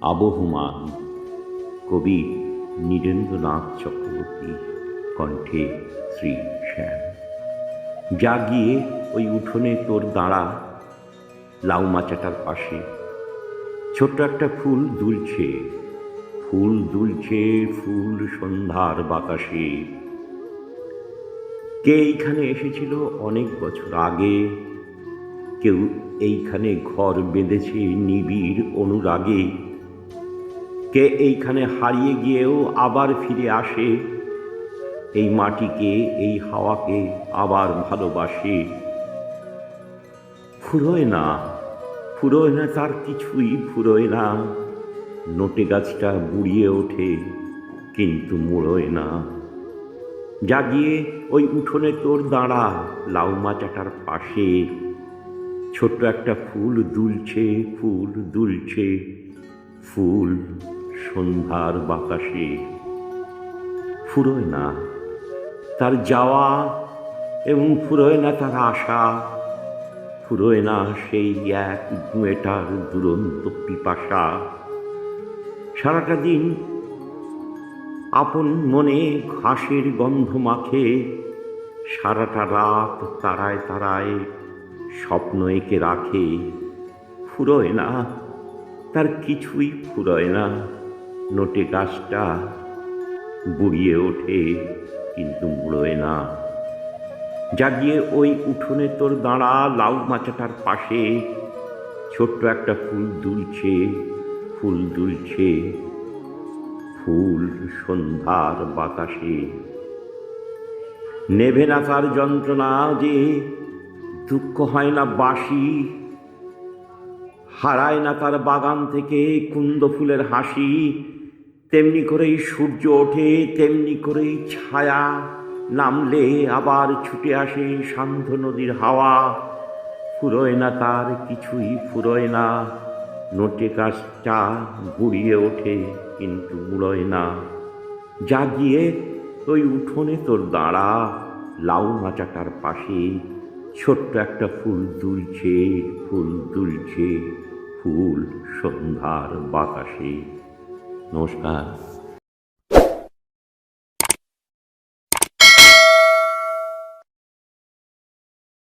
আবহমান কবি নীরেন্দ্রনাথ চক্রবর্তী কণ্ঠে শ্রী শ্যাম। যা গিয়ে ওই উঠোনে তোর দাঁড়া, লাউ মাচাটার পাশে। ছোট্ট একটা ফুল দুলছে ফুল দুলছে ফুল সন্ধ্যার বাতাসে। কে এইখানে এসেছিল অনেক বছর আগে? কেউ এইখানে ঘর বেঁধেছে নিবিড় অনুরাগে। কে এইখানে হারিয়ে গিয়েও আবার ফিরে আসে, এই মাটিকে, এই হাওয়াকে আবার ভালোবাসে। ফুরোয় না ফুরোয় না তার কিছুই ফুরোয় না, নোটে গাছটা বুড়িয়ে ওঠে, কিন্তু মুড়োয় না। জাগিয়ে ওই উঠোনে তোর দাঁড়া, লাউ মাচাটার পাশে। ছোট্ট একটা ফুল দুলছে ফুল দুলছে, ফুল সন্ধ্যার বাতাসে। ফুরোয় না তার যাওয়া এবং ফুরোয় না তার আশা ফুরোয় না সেই এক গুঁয়েটার দুরন্ত পিপাসা। সারাটা দিন আপন মনে ঘাসের গন্ধ মাখে। সারাটা রাত তারায় তারায় স্বপ্ন এঁকে রাখে। ফুরোয় না তার কিছুই ফুরোয় না। নোটে গাছটা বুড়িয়ে ওঠে, কিন্তু মুড়োয় না। জাগিয়ে ওই উঠোনে তোর দাঁড়া, লাউ মাচাটার পাশে। ছোট্ট একটা ফুল দুলছে ফুল দুলছে, ফুল সন্ধ্যার বাতাসে। নেভে না তার যন্ত্রণা যে দুঃখ হয় না বাসি হারায় না তার বাগান থেকে কুন্দ ফুলের হাসি। তেমনি করেই সূর্য ওঠে, তেমনি করেই ছায়া নামলে আবার ছুটে আসে শান্ত নদীর হাওয়া। ফুরোয় না তার কিছুই, ফুরোয় না, নোটে কাজটা গুড়িয়ে ওঠে কিন্তু মুড়োয় না। জাগিয়ে ওই উঠোনে তোর দাঁড়া, লাউ মাচাটার পাশে, ছোট্ট একটা ফুল দুলছে ফুল দুলছে, ফুল সন্ধ্যার বাতাসে। নমস্কার।